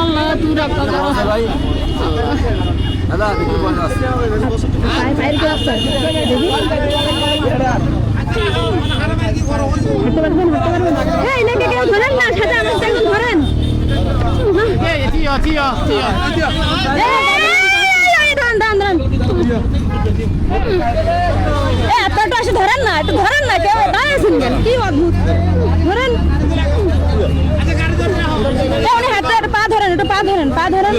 আল্লাহ তুই রক্ষা করো পায়ে পায়ের কি দেখি ধরেন না? একটু ধরেন। না একটু ধরেন না কেউ দাঁড়িয়েছেন কেন? কি অদ্ভুত। ধরেন। পা ধরেন একটু পা ধরেন পা ধরেন।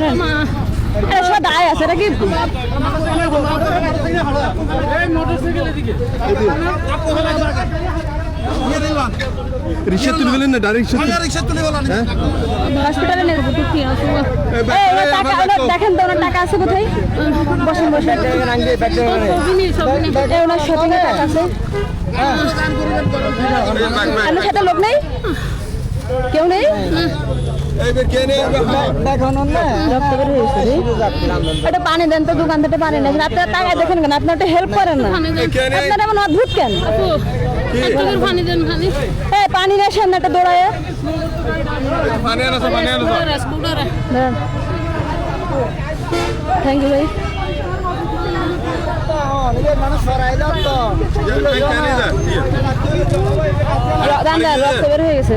ধরেন। দাঁড়ায় আছে নাকি? রিক্সা তুলে গেলেন না? ডাইরেক্ট রিক্সা তুলে হসপিটালে নিয়ে যাব কি আছে? এই, ওনার টাকা দেখেন তো ওনার টাকা আছে কোথায়? বসেন বসেন ওনার টাকা আছে। আপনার সাথে লোক নেই? কেউ নেই? পানি দেন তো দোকান থেকে পানি নেই আপনার টাকা দেখেন কেন? আপনার একটা হেল্প করেন না। আপনার এমন অদ্ভুত কেন? পানি দেন খালি। এই পানি নেই সামনে একটা দৌড়ায়। থ্যাংক ইউ ভাই। রক্ত বের হয়ে গেছে।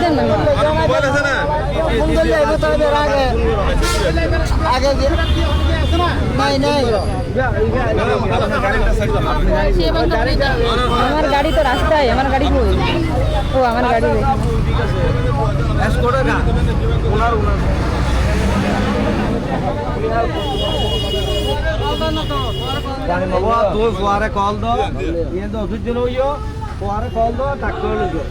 দেন আমার গাড়ি তো রাস্তায় আমার গাড়ি কই? ও আমার গাড়ি দেখি বাবা তুই ফুয়ারে কল দো। ইয়ে তো ওষুধ দিল ইয়ো ফুয়ারে কল দো ডাক্তার লইও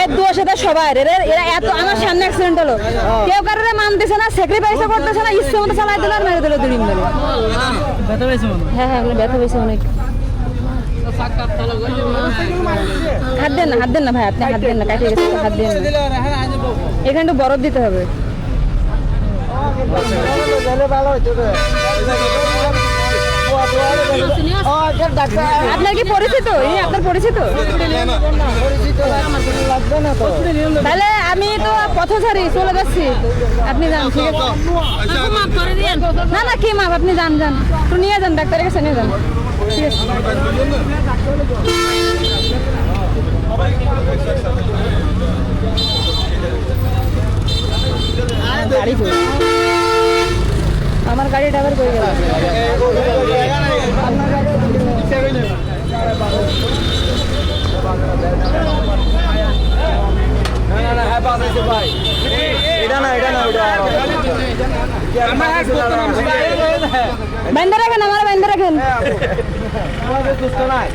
এর দোষ এটা সবাই এরা এরা এত আমার সামনে অ্যাক্সিডেন্ট হলো। কেউ কারোর মানতেছে না স্যাক্রিফাইসও করতেছে না ইচ্ছে মতো চালাই দিল আর মেরে দিল দুদিন ধরে। হ্যাঁ। হ্যাঁ ব্যথা পেয়েছে অনেক। হাত দেন না, হাত দেন না ভাই, আপনি হাত দেন না, কাটিয়ে গেছে, হাত দেন না। এখানে একটু বরফ দিতে হবে। আপনার কি পরিচিত? ইনি আপনার পরিচিত? তাহলে আমি তো পথচারী চলে যাচ্ছি। আপনি যান, ঠিক আছে? না না, কি মাপ? আপনি যান যান। একটু নিয়ে যান, ডাক্তারের কাছে নিয়ে যান। ঠিক আছে। আমার আবার করে গেল। বাইন্দা রাখেন আমার বাইন্দা রাখেন। আমাদের সুস্থ নাই।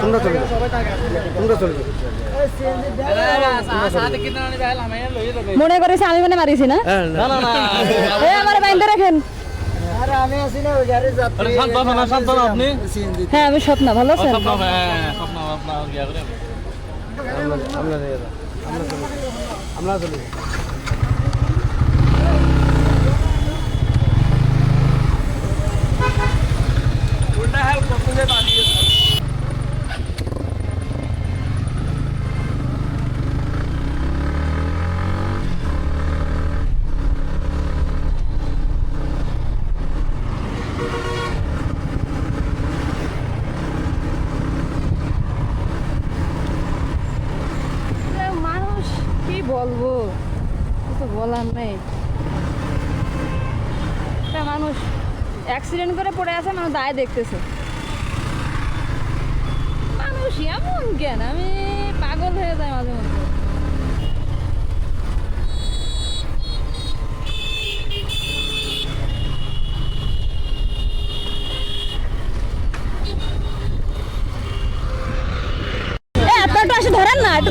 তোমরা চলে যাও। তোমরা চলে যাও। মনে করেছে আমি মানে মারিছি না? না। না না এ আমার বাইন্দা রাখেন। হ্যাঁ আমি স্বপ্না ভালো আছেন? আমরা নিয়ে আমরা চলে যাও। আমরা চলে যাও। মানুষ কি বলব? কিছু বলার নেই। একটা মানুষ অ্যাক্সিডেন্ট করে পড়ে আছে, মানুষ দায় দেখতেছে। মানুষ এমন কেন? আমি পাগল হয়ে যাই মাঝে আপনারা ধরেন না, একটু